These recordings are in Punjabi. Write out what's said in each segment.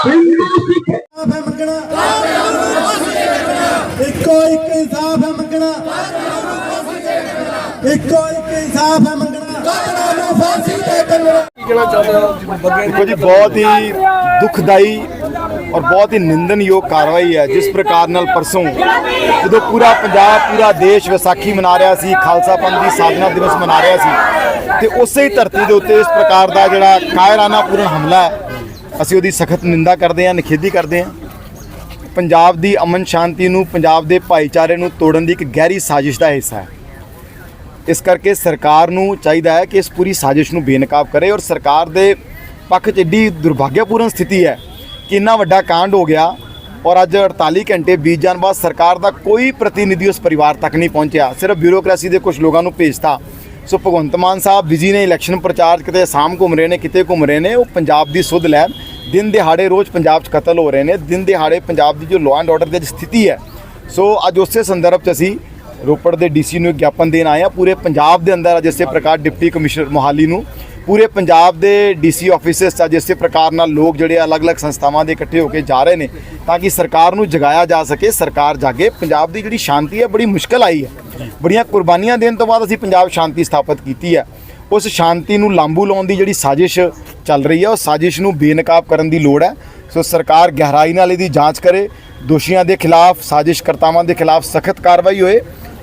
ਇਨਸਾਫ ਹੈ ਮੰਗਣਾ ਇੱਕੋ ਇੱਕ ਇਨਸਾਫ ਹੈ? ਮੰਗਣਾ ਇੱਕੋ ਇੱਕ ਇਨਸਾਫ ਹੈ ਮੰਗਣਾ ਕਾਤਲਾਂ ਨੂੰ ਫਾਂਸੀ ਤੇ ਕਰਨਾ ਦੇਖੋ ਜੀ, ਬਹੁਤ ਹੀ ਦੁਖਦਾਈ ਔਰ ਬਹੁਤ ਹੀ ਨਿੰਦਨਯੋਗ ਕਾਰਵਾਈ ਹੈ, ਜਿਸ ਪ੍ਰਕਾਰ ਨਾਲ ਪਰਸੋਂ ਜਦੋਂ ਪੂਰਾ ਪੰਜਾਬ, ਪੂਰਾ ਦੇਸ਼ ਵਿਸਾਖੀ ਮਨਾ ਰਿਹਾ ਸੀ, ਖਾਲਸਾ ਪੰਥ ਦੀ ਸਾਧਨਾ ਦਿਵਸ ਮਨਾ ਰਿਹਾ ਸੀ, ਤੇ ਉਸੇ ਹੀ ਧਰਤੀ ਦੇ ਉੱਤੇ ਇਸ ਪ੍ਰਕਾਰ ਦਾ ਜਿਹੜਾ ਕਾਇਰਾਨਾ ਪੂਰਨ ਹਮਲਾ ਹੈ, ਅਸੀਂ ਉਹਦੀ ਸਖਤ ਨਿੰਦਾ ਕਰਦੇ ਹਾਂ, ਨਿਖੇਧੀ ਕਰਦੇ ਹਾਂ। ਪੰਜਾਬ ਦੀ ਅਮਨ ਸ਼ਾਂਤੀ ਨੂੰ, ਪੰਜਾਬ ਦੇ ਭਾਈਚਾਰੇ ਨੂੰ ਤੋੜਨ ਦੀ ਇੱਕ ਗਹਿਰੀ ਸਾਜ਼ਿਸ਼ ਦਾ ਹਿੱਸਾ ਹੈ। ਇਸ ਕਰਕੇ ਸਰਕਾਰ ਨੂੰ ਚਾਹੀਦਾ ਹੈ ਕਿ ਇਸ ਪੂਰੀ ਸਾਜ਼ਿਸ਼ ਨੂੰ ਬੇਨਕਾਬ ਕਰੇ ਔਰ ਸਰਕਾਰ ਦੇ ਪੱਖ 'ਚ ਏਡੀ ਦੁਰਭਾਗਿਆਪੂਰਨ ਸਥਿਤੀ ਹੈ ਕਿੰਨਾ ਵੱਡਾ ਕਾਂਡ ਹੋ ਗਿਆ ਔਰ ਅੱਜ 48 ਘੰਟੇ ਬੀਤ ਜਾਣ ਬਾਅਦ ਸਰਕਾਰ ਦਾ ਕੋਈ ਪ੍ਰਤੀਨਿਧੀ ਉਸ ਪਰਿਵਾਰ ਤੱਕ ਨਹੀਂ ਪਹੁੰਚਿਆ, ਸਿਰਫ ਬਿਊਰੋਕ੍ਰੇਸੀ ਦੇ ਕੁਝ ਲੋਕਾਂ ਨੂੰ ਭੇਜਤਾ। ਸੋ ਭਗਵੰਤ ਮਾਨ ਸਾਹਿਬ ਬਿਜ਼ੀ ਨੇ ਇਲੈਕਸ਼ਨ ਪ੍ਰਚਾਰ ਕਿਤੇ ਅਸਾਮ ਘੁੰਮ ਰਹੇ ਨੇ, ਕਿਤੇ ਘੁੰਮ ਰਹੇ ਨੇ, ਉਹ ਪੰਜਾਬ ਦੀ ਸੁਧ ਲੈ ਦਿਨ ਦਿਹਾੜੇ ਰੋਜ਼ ਪੰਜਾਬ 'ਚ ਕਤਲ ਹੋ ਰਹੇ ਨੇ। ਦਿਨ ਦਿਹਾੜੇ ਪੰਜਾਬ ਦੀ ਜੋ ਲਾਅ ਐਂਡ ਆਰਡਰ ਦੀ ਅੱਜ ਸਥਿਤੀ ਹੈ, ਸੋ ਅੱਜ ਉਸੇ ਸੰਦਰਭ 'ਚ ਅਸੀਂ ਰੋਪੜ ਦੇ ਡੀਸੀ ਨੂੰ ਗਿਆਪਨ ਦੇਣ ਆਏ ਆ ਪੂਰੇ ਪੰਜਾਬ ਦੇ ਅੰਦਰ ਅੱਜ ਇਸੇ ਪ੍ਰਕਾਰ ਡਿਪਟੀ ਕਮਿਸ਼ਨਰ ਮੋਹਾਲੀ ਨੂੰ ਪੂਰੇ ਪੰਜਾਬ ਦੇ ਡੀਸੀ ਆਫਿਸਿਸ 'ਚ ਅੱਜ ਇਸੇ ਪ੍ਰਕਾਰ ਨਾਲ ਲੋਕ ਜਿਹੜੇ ਅਲੱਗ-ਅਲੱਗ ਸੰਸਥਾਵਾਂ ਦੇ ਇਕੱਠੇ ਹੋ ਕੇ ਜਾ ਰਹੇ ਨੇ, ਤਾਂ ਕਿ ਸਰਕਾਰ ਨੂੰ ਜਗਾਇਆ ਜਾ ਸਕੇ, ਸਰਕਾਰ ਜਾਗੇ। ਪੰਜਾਬ ਦੀ ਜਿਹੜੀ ਸ਼ਾਂਤੀ ਹੈ, ਬੜੀ ਮੁਸ਼ਕਲ ਆਈ ਹੈ। ਬੜੀਆਂ ਕੁਰਬਾਨੀਆਂ ਦੇਣ ਤੋਂ ਬਾਅਦ ਅਸੀਂ ਪੰਜਾਬ ਸ਼ਾਂਤੀ ਸਥਾਪਿਤ ਕੀਤੀ ਹੈ। ਉਸ ਸ਼ਾਂਤੀ ਨੂੰ ਲਾਂਬੂ ਲਾਉਣ ਦੀ ਜਿਹੜੀ ਸਾਜ਼ਿਸ਼ ਚੱਲ ਰਹੀ ਹੈ, ਉਹ ਸਾਜ਼ਿਸ਼ ਨੂੰ ਬੇਨਕਾਬ ਕਰਨ ਦੀ ਲੋੜ ਹੈ। ਸੋ ਸਰਕਾਰ ਗਹਿਰਾਈ ਨਾਲ ਇਹਦੀ ਜਾਂਚ ਕਰੇ, ਦੋਸ਼ੀਆਂ ਦੇ ਖਿਲਾਫ, ਸਾਜ਼ਿਸ਼ਕਰਤਾਵਾਂ ਦੇ ਖਿਲਾਫ ਸਖਤ ਕਾਰਵਾਈ ਹੋਏ।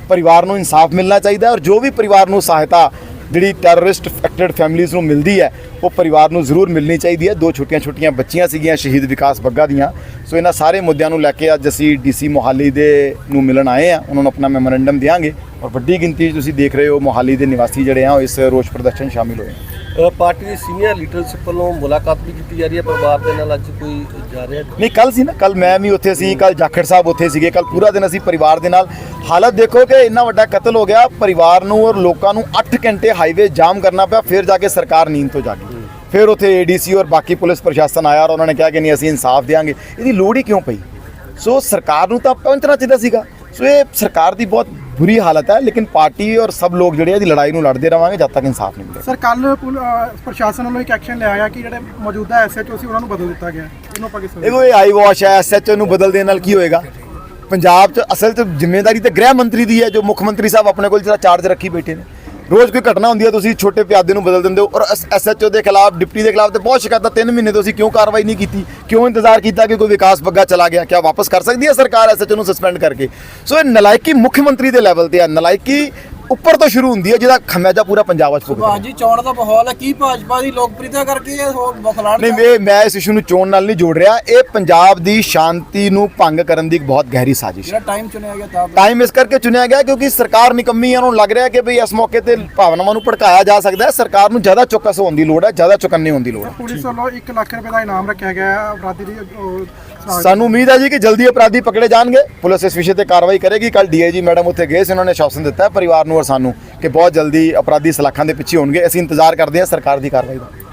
ਪਰਿਵਾਰ ਨੂੰ ਇਨਸਾਫ ਮਿਲਣਾ ਚਾਹੀਦਾ ਔਰ ਜੋ ਵੀ ਪਰਿਵਾਰ ਨੂੰ ਸਹਾਇਤਾ ਜਿਹੜੀ ਟੈਰਰਿਸਟ ਅਫੈਕਟਡ ਫੈਮਿਲੀਆਂ ਨੂੰ ਮਿਲਦੀ ਹੈ, ਉਹ ਪਰਿਵਾਰ ਨੂੰ ਜ਼ਰੂਰ ਮਿਲਣੀ ਚਾਹੀਦੀ ਹੈ। ਦੋ ਛੋਟੀਆਂ ਛੋਟੀਆਂ ਬੱਚੀਆਂ ਸੀਗੀਆਂ ਸ਼ਹੀਦ ਵਿਕਾਸ ਬੱਗਾ ਦੀਆਂ। ਸੋ ਇਹਨਾਂ ਸਾਰੇ ਮੁੱਦਿਆਂ ਨੂੰ ਲੈ ਕੇ ਅੱਜ ਅਸੀਂ ਡੀਸੀ ਮੋਹਾਲੀ ਦੇ ਨੂੰ ਮਿਲਣ ਆਏ ਆ ਉਹਨਾਂ ਨੂੰ ਆਪਣਾ ਮੈਮੋਰੈਂਡਮ ਦਿਆਂਗੇ। ਔਰ ਵੱਡੀ ਗਿਣਤੀ 'ਚ ਤੁਸੀਂ ਦੇਖ ਰਹੇ ਹੋ ਮੋਹਾਲੀ ਦੇ ਨਿਵਾਸੀ ਜਿਹੜੇ ਆ, ਉਹ ਇਸ ਰੋਸ ਪ੍ਰਦਰਸ਼ਨ ਸ਼ਾਮਿਲ ਹੋਏ ਪਾਰਟੀ ਦੇ ਸੀਨੀਅਰ ਲੀਡਰਸ਼ਿਪ ਵੱਲੋਂ ਮੁਲਾਕਾਤ ਵੀ ਕੀਤੀ ਜਾ ਰਹੀ ਹੈ ਪਰਿਵਾਰ ਦੇ ਨਾਲ ਅੱਜ ਕੋਈ ਜਾ ਰਿਹਾ ਨਹੀਂ ਕੱਲ ਸੀ ਨਾ ਕੱਲ ਮੈਂ ਵੀ ਉੱਥੇ ਸੀ ਕੱਲ ਜਾਖੜ ਸਾਹਿਬ ਉੱਥੇ ਸੀਗੇ ਕੱਲ ਪੂਰਾ ਦਿਨ ਅਸੀਂ ਪਰਿਵਾਰ ਦੇ ਨਾਲ। ਹਾਲਤ ਦੇਖੋ ਕਿ ਇੰਨਾ ਵੱਡਾ ਕਤਲ ਹੋ ਗਿਆ ਪਰਿਵਾਰ ਨੂੰ ਔਰ ਲੋਕਾਂ ਨੂੰ 8 ਘੰਟੇ ਹਾਈਵੇ ਜਾਮ ਕਰਨਾ ਪਿਆ ਫਿਰ ਜਾ ਕੇ ਸਰਕਾਰ ਨੀਂਦ ਤੋਂ ਜਾਗੀ। ਫਿਰ ਉੱਥੇ ਏਡੀਸੀ ਔਰ ਬਾਕੀ ਪੁਲਿਸ ਪ੍ਰਸ਼ਾਸਨ ਆਇਆ ਔਰ ਉਹਨਾਂ ਨੇ ਕਿਹਾ ਕਿ ਨਹੀਂ ਅਸੀਂ ਇਨਸਾਫ ਦੇਵਾਂਗੇ ਇਹਦੀ ਲੋੜ ਹੀ ਕਿਉਂ ਪਈ? ਸੋ ਸਰਕਾਰ ਨੂੰ ਤਾਂ ਪਹੁੰਚਣਾ ਚਾਹੀਦਾ ਸੀਗਾ। ਸੋ ਇਹ ਸਰਕਾਰ ਦੀ ਬਹੁਤ ਬੁਰੀ ਹਾਲਤ ਹੈ ਲੇਕਿਨ ਪਾਰਟੀ ਔਰ ਸਭ ਲੋਕ ਜਿਹੜੇ ਆ ਇਹਦੀ ਲੜਾਈ ਨੂੰ ਲੜਦੇ ਰਵਾਂਗੇ ਜਦ ਤੱਕ ਇਨਸਾਫ ਨਹੀਂ ਮਿਲੇਗਾ ਸਰ ਕੱਲ ਪ੍ਰਸ਼ਾਸਨ ਵੱਲੋਂ ਇੱਕ ਐਕਸ਼ਨ ਲਿਆ ਗਿਆ ਕਿ ਜਿਹੜੇ ਮੌਜੂਦਾ ਐਸਐਚਓ ਸੀ ਉਹਨਾਂ ਨੂੰ ਬਦਲ ਦਿੱਤਾ ਗਿਆ। ਇਹਨੂੰ ਆਪਾਂ ਕਿਸ ਦੇਖੋ ਇਹ ਆਈ ਵਾਸ਼ ਹੈ ਐਸਐਚਓ ਨੂੰ ਬਦਲ ਦੇਣ ਨਾਲ ਕੀ ਹੋਏਗਾ? ਪੰਜਾਬ 'ਚ ਅਸਲ 'ਚ ਜ਼ਿੰਮੇਵਾਰੀ ਤੇ ਗ੍ਰਹਿ ਮੰਤਰੀ ਦੀ ਹੈ ਜੋ ਮੁੱਖ ਮੰਤਰੀ ਸਾਹਿਬ ਆਪਣੇ ਕੋਲ ਜਿਹੜਾ ਚਾਰਜ ਰੱਖੀ ਬੈਠੇ ਨੇ। ਰੋਜ਼ ਕੋਈ ਘਟਨਾ ਹੁੰਦੀ ਹੈ, ਤੁਸੀਂ ਛੋਟੇ ਪਿਆਦੇ ਨੂੰ ਬਦਲ ਦਿੰਦੇ ਹੋ ਔਰ ਐਸਐਚਓ ਦੇ ਖਿਲਾਫ, ਡਿਪਟੀ ਦੇ ਖਿਲਾਫ ਤੇ ਬਹੁਤ ਸ਼ਿਕਾਇਤਾਂ 3 ਮਹੀਨੇ ਤੋਂ ਅਸੀਂ ਕਿਉਂ ਕਾਰਵਾਈ ਨਹੀਂ ਕੀਤੀ? ਕਿਉਂ ਇੰਤਜ਼ਾਰ ਕੀਤਾ ਕਿ ਕੋਈ ਵਿਕਾਸ ਬੱਗਾ ਚਲਾ ਗਿਆ? ਕਿਆ ਵਾਪਸ ਕਰ ਸਕਦੀ ਹੈ ਸਰਕਾਰ ਐਸਐਚਓ ਨੂੰ ਸਸਪੈਂਡ ਕਰਕੇ? ਸੋ ਇਹ ਨਲਾਇਕੀ ਮੁੱਖ ਮੰਤਰੀ ਦੇ ਲੈਵਲ ਤੇ ਆ। ਨਲਾਇਕੀ ਉੱਪਰ ਤੋਂ ਸ਼ੁਰੂ ਹੁੰਦੀ ਹੈ ਜਿਹਦਾ ਖਮਿਆਜਾ ਪੂਰਾ ਪੰਜਾਬ 'ਚ ਭੁਗਤਣਾ। ਭਾਜੀ ਚੋਣ ਦਾ ਮਾਹੌਲ ਹੈ। ਕੀ ਭਾਜਪਾ ਦੀ ਲੋਕਪ੍ਰਿਯਤਾ ਕਰਕੇ ਇਹ ਹੋਰ ਬਖਲਾੜ ਨਹੀਂ ਇਹ ਮੈਂ ਇਸ ਇਸ਼ੂ ਨੂੰ ਚੋਣ ਨਾਲ ਨਹੀਂ ਜੋੜ ਰਿਹਾ। ਇਹ ਪੰਜਾਬ ਦੀ ਸ਼ਾਂਤੀ ਨੂੰ ਭੰਗ ਕਰਨ ਦੀ ਇੱਕ ਬਹੁਤ ਗਹਿਰੀ ਸਾਜ਼ਿਸ਼ ਹੈ। ਜਿਹੜਾ ਟਾਈਮ ਚੁਣਿਆ ਗਿਆ ਤਾਂ ਟਾਈਮ ਇਸ ਕਰਕੇ ਚੁਣਿਆ ਗਿਆ ਕਿਉਂਕਿ ਸਰਕਾਰ ਨਿਕੰਮੀ ਹੈ ਉਹਨਾਂ ਨੂੰ ਲੱਗ ਰਿਹਾ ਕਿ ਭਈ ਇਸ ਮੌਕੇ ਤੇ ਭਾਵਨਾਵਾਂ ਨੂੰ ਭੜਕਾਇਆ ਜਾ ਸਕਦਾ ਹੈ। ਸਰਕਾਰ ਨੂੰ ਜ਼ਿਆਦਾ ਚੌਕਸ ਹੋਣ ਦੀ ਲੋੜ ਹੈ ਜ਼ਿਆਦਾ ਚੁਕੰਨੇ ਹੋਣ ਦੀ ਲੋੜ ਹੈ। ਪੁਲਿਸ ਵੱਲੋਂ 1 ਲੱਖ ਰੁਪਏ ਦਾ ਇਨਾਮ ਰੱਖਿਆ ਗਿਆ ਹੈ। ਅਪਰਾਧੀ ਦੀ ਸਾਨੂੰ ਉਮੀਦ ਹੈ ਜੀ ਕਿ ਜਲਦੀ ਅਪਰਾਧੀ ਪਕੜੇ ਜਾਣਗੇ। ਪੁਲਿਸ ਇਸ ਵਿਸ਼ੇ ਤੇ ਕਾਰਵਾਈ ਕਰੇਗੀ। ਕੱਲ ਡੀਆਈਜੀ ਮੈਡਮ ਉੱਥੇ ਗਏ ਸੀ ਉਹਨਾਂ ਨੇ ਆਸ਼ਵਾਸਨ ਦਿੱਤਾ ਹੈ। ਪਰਿਵਾਰ ਨੂੰ ਔਰ ਸਾਨੂੰ ਕਿ ਬਹੁਤ ਜਲਦੀ ਅਪਰਾਧੀ ਸਲਾਖਾਂ ਦੇ ਪਿੱਛੇ ਹੋਣਗੇ। ਅਸੀਂ ਇੰਤਜ਼ਾਰ ਕਰਦੇ ਹਾਂ ਸਰਕਾਰ ਦੀ ਕਾਰਵਾਈ ਦਾ।